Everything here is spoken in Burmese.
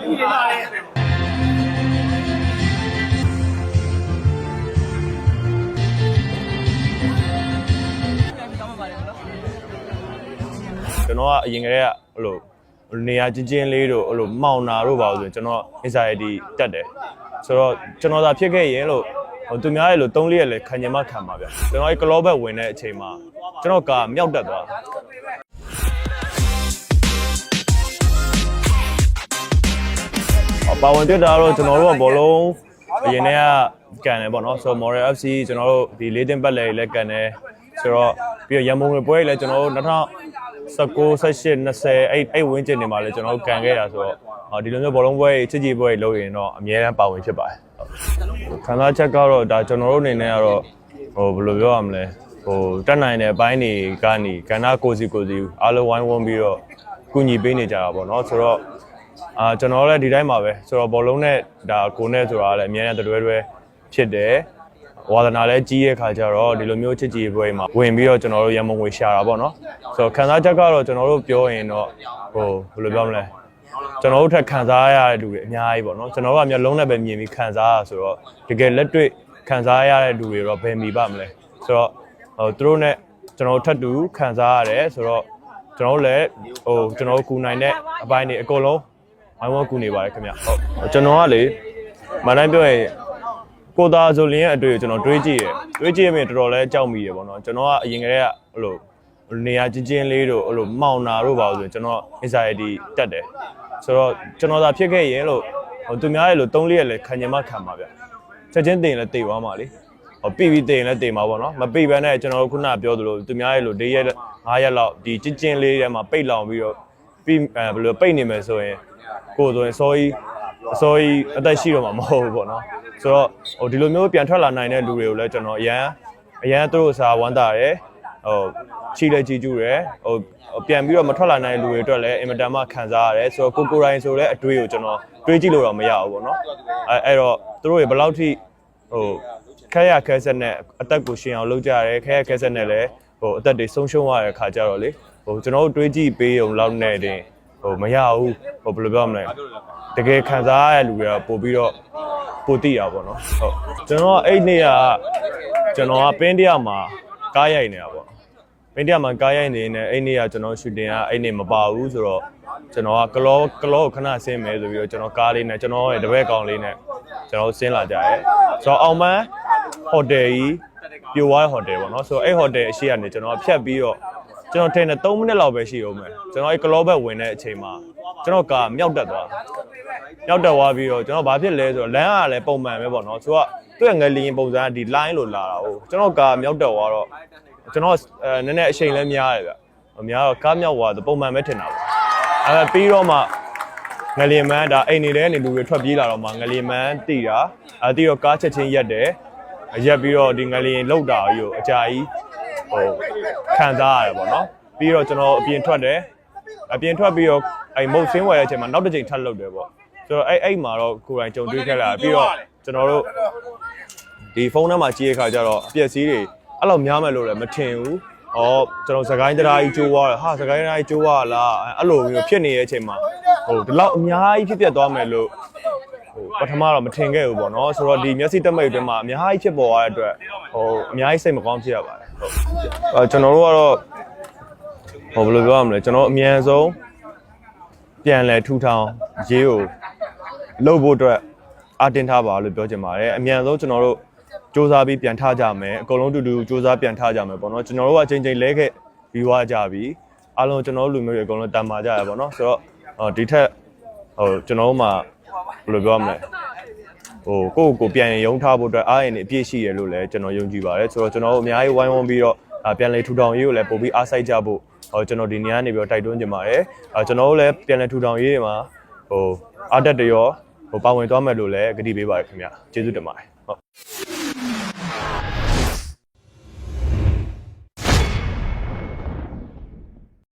ဒီလိုလာတယ်ကျွန်တော်ကအရင်ကတည်းကအဲ့လိုနေရာချင်းချင်းလေးတို့အဲ့လိုမောင်နာတို့ပါလို့ဆိုရင်ကျွန်တော် anxiety တက်တယ်ဆိုတော့ကျွန်တော်သာဖြစ်ခဲ့ရင်လို့ဟိုသူများရဲ့လို့3လေးရက်လဲခံကျင်မှခံပါဗျာကျွန်တော်အဲ့ club ဘက်ဝင်တဲ့အချိန်မှာကျွန်တော်ကမြောက်တက်သွား ပါဝင်တက်တာတော့ကျွန်တော်တို့ကဘောလုံးအရင်တည်းကကန်တယ်ပေါ့နော်ဆိုတော့ Moral FC ကျွန်တော်တို့ဒီ၄တင်ပတ်လည်းလည်းကန်တယ်ဆိုတော့ပြီးတော့ရန်ကုန်ငွေပွဲလည်းကျွန်တော်တို့2000 19 18 20အဲ့အဲ့ဝင်းကျင်နေမှာလဲကျွန်တော်တို့ကန်ခဲ့တာဆိုတော့အော်ဒီလိုမျိုးဘောလုံးပွဲချစ်ကြည်ပွဲလုပ်ရင်တော့အများအားပါဝင်ဖြစ်ပါတယ်ခံစားချက်ကတော့ဒါကျွန်တော်တို့အနေနဲ့ကတော့ဟိုဘယ်လိုပြောရမလဲဟိုတက်နိုင်တဲ့အပိုင်းတွေကနေကဏ္ဍကိုစီကိုစီအားလုံးဝိုင်းဝန်းပြီးတော့ကုညီပေးနေကြတာပေါ့နော်ဆိုတော့ အာကျွန်တော်လည်းဒီတိုင်းပါပဲဆိုတော့ဘောလုံးနဲ့ဒါကိုနဲ့ဆိုတာလည်းအများနဲ့တွဲတွဲဖြစ်တယ်ဝါသနာလည်းကြီးရဲ့ခါကျတော့ဒီလိုမျိုးချစ်ကြည်ပွဲမှာဝင်ပြီးတော့ကျွန်တော်တို့ရမုံငွေရှာတာပေါ့နော်ဆိုတော့ခံစားချက်ကတော့ကျွန်တော်တို့ပြောရင်တော့ဟိုဘယ်လိုပြောမလဲကျွန်တော်တို့ထက်ခံစားရတဲ့လူတွေအများကြီးပေါ့နော်ကျွန်တော်တို့ကမျိုးလုံးနဲ့ပဲမြင်ပြီးခံစားရဆိုတော့တကယ်လက်တွေ့ခံစားရတဲ့လူတွေတော့ဘယ်မိပါမလဲဆိုတော့ဟိုသူတို့ ਨੇ ကျွန်တော်တို့ထပ်တူခံစားရတယ်ဆိုတော့ကျွန်တော်တို့လည်းဟိုကျွန်တော်တို့ကူနိုင်တဲ့အပိုင်းတွေအကုန်လုံး ဝိုင်းဝန်းကူနေပါတယ်ခင်ဗျဟုတ်ကျွန်တော်ကလေမန်တိုင်းပြောရင်ကိုသားဆိုလင်းရဲ့အတွေ့ကိုကျွန်တော်တွေးကြည့်ရတွေးကြည့်ရမြင်တော်တော်လဲကြောက်မိရပေါ့နော်ကျွန်တော်ကအရင်ကတည်းကအဲ့လိုနေရာချင်းချင်းလေးတို့အဲ့လိုမောင်နာတို့ပါလို့ဆိုရင်ကျွန်တော် anxiety တက်တယ်ဆိုတော့ကျွန်တော်သာဖြစ်ခဲ့ရင်လို့ဟိုသူများရဲ့လို့3လေးရက်လဲခံကျင်မှခံပါဗျချက်ချင်းတင်လဲတိတ်သွားမှာလေဟိုပြီးပြီးတင်လဲတင်ပါပေါ့နော်မပိတ်ဘဲနဲ့ကျွန်တော်တို့ခုနပြောသလိုသူများရဲ့လို့၄ရက်5ရက်လောက်ဒီချင်းချင်းလေးထဲမှာပိတ်လောင်ပြီးတော့ပြီးအဲဘယ်လိုပိတ်နေမယ်ဆိုရင် ကိုယ်ဆိုရင်စောကြီးအစောကြီးအသက်ရှိတော့မှာမဟုတ်ဘူးပေါ့နော်ဆိုတော့ဟိုဒီလိုမျိုးပြန်ထွက်လာနိုင်တဲ့လူတွေကိုလည်းကျွန်တော်အရန်အရန်သူတို့စားဝမ်းသာတယ်ဟိုချီလဲကြည်ကျူးတယ်ဟိုပြန်ပြီးတော့မထွက်လာနိုင်တဲ့လူတွေအတွက်လည်းအင်မတန်မှခံစားရတယ်ဆိုတော့ကိုကိုတိုင်းဆိုလည်းအတွေးကိုကျွန်တော်တွေးကြည့်လို့တော့မရဘူးပေါ့နော်အဲအဲ့တော့သူတို့တွေဘယ်လောက်ထိဟိုခဲရခဲဆက်နဲ့အသက်ကိုရှင်အောင်လုပ်ကြရတယ်ခဲရခဲဆက်နဲ့လည်းဟိုအသက်တွေဆုံးရှုံးရတဲ့ခါကြတော့လေဟိုကျွန်တော်တို့တွေးကြည့်ပေးုံလောက်နဲ့တင် ဟိုမရဘူးဟိုဘယ်လိုပြောမလဲတကယ်ခံစားရတဲ့လူတွေကပို့ပြီးတော့ပိုတိတာပေါ့နော်ဟုတ်ကျွန်တော်ကအဲ့နေ့ကကျွန်တော်ကပင်းတရမှာကားရိုက်နေတာပေါ့ပင်းတရမှာကားရိုက်နေနေအဲ့နေ့ကကျွန်တော်ရှူတင်ကအဲ့နေ့မပါဘူးဆိုတော့ကျွန်တော်ကကလောကလောကိုခဏဆင်းမယ်ဆိုပြီးတော့ကျွန်တော်ကားလေးနဲ့ကျွန်တော်ရဲ့တပည့်ကောင်လေးနဲ့ကျွန်တော်ဆင်းလာကြရဲဆိုတော့အောင်မန်းဟိုတယ်ကြီးပြိုဝိုင်းဟိုတယ်ပေါ့နော်ဆိုတော့အဲ့ဟိုတယ်အရှိကနေကျွန်တော်ဖြတ်ပြီးတော့ ကျွန်တော်ထင်တယ်3မိနစ်လောက်ပဲရှိအောင်မယ်ကျွန်တော်အဲ့ကလောဘက်ဝင်တဲ့အချိန်မှာကျွန်တော်ကမြောက်တက်သွားမြောက်တက်သွားပြီးတော့ကျွန်တော်ဘာဖြစ်လဲဆိုတော့လမ်းကလည်းပုံမှန်ပဲပေါ့နော်ဆိုတော့သူ့ရဲ့ငလျင်ပုံစံကဒီ line လို့လာတာဟုတ်ကျွန်တော်ကမြောက်တက်သွားတော့ကျွန်တော်အဲနည်းနည်းအချိန်လည်းများတယ်ဗျများတော့ကားမြောက်သွားတော့ပုံမှန်ပဲထင်တာပေါ့အဲပြီးတော့မှငလျင်မန်းဒါအိမ်နေတဲ့အနေလူတွေထွက်ပြေးလာတော့မှငလျင်မန်းတီတာအဲတီတော့ကားချက်ချင်းရက်တယ်ရက်ပြီးတော့ဒီငလျင်လောက်တာကြီးကိုအကြာကြီး ဟိုခံစားရတယ်ပေါ့နော်ပြီးတော့ကျွန်တော်အပြင်ထွက်တယ်အပြင်ထွက်ပြီးတော့အဲမုတ်ဆင်းဝယ်တဲ့အချိန်မှာနောက်တစ်ချိန်ထပ်လုပ်တယ်ပေါ့ဆိုတော့အဲ့အဲ့မှာတော့ကိုယ်တိုင်ကြုံတွေ့ခဲ့လာပြီးတော့ကျွန်တော်တို့ဒီဖုန်းထဲမှာကြည့်ရခါကျတော့အပျက်စီးတွေအဲ့လိုများမယ်လို့လည်းမထင်ဘူး။အော်ကျွန်တော်စကိုင်းတရားကြီးကျိုးသွားတယ်ဟာစကိုင်းတရားကြီးကျိုးသွားလားအဲ့လိုမျိုးဖြစ်နေတဲ့အချိန်မှာဟိုဒီလောက်အများကြီးဖြစ်ပျက်သွားမယ်လို့ဟို ပထမတော့မထင်ခဲ့ဘူးပေါ့နော်ဆိုတော့ဒီမျက်စိတက်မိတ်အတွင်းမှာအများကြီးဖြစ်ပေါ်သွားတဲ့အတွက်ဟိုအများကြီးစိတ်မကောင်းဖြစ်ရပါတယ်ဟုတ်အဲကျွန်တော်တို့ကတော့ဟိုဘယ်လိုပြောရမလဲကျွန်တော်အမြန်ဆုံးပြန်လဲထူထောင်ရေးကိုလှုပ်ဖို့အတွက်အတင်ထားပါလို့ပြောချင်ပါတယ်အမြန်ဆုံးကျွန်တော်တို့စူးစမ်းပြီးပြန်ထားကြမယ်အကုန်လုံးတူတူစူးစမ်းပြန်ထားကြမယ်ပေါ့နော်ကျွန်တော်တို့ကအချိန်ချင်းလဲခဲ့ပြီးွားကြပြီအားလုံးကျွန်တော်တို့လူမျိုးတွေအကုန်လုံးတန်မာကြရပေါ့နော်ဆိုတော့ဟိုဒီထက်ဟိုကျွန်တော်တို့မှာ ဘယ်လိုပြောရမလဲဟိုကိုယ့်ကိုယ်ပြန်ရုံထားဖို့အတွက်အားရင်နေအပြည့်ရှိရလို့လည်းကျွန်တော်ယုံကြည်ပါတယ်ဆိုတော့ကျွန်တော်တို့အများကြီးဝိုင်းဝန်းပြီးတော့အာပြန်လေထူထောင်ရေးကိုလည်းပို့ပြီးအားစိုက်ကြဖို့ဟိုကျွန်တော်ဒီနေရာနေပြီးတော့တိုက်တွန်းချင်ပါတယ်အာကျွန်တော်တို့လည်းပြန်လေထူထောင်ရေးတွေမှာဟိုအားတက်တရောဟိုပါဝင်သွားမယ်လို့လည်းကတိပေးပါတယ်ခင်ဗျာကျေးဇူးတင်ပါတယ်ဟုတ်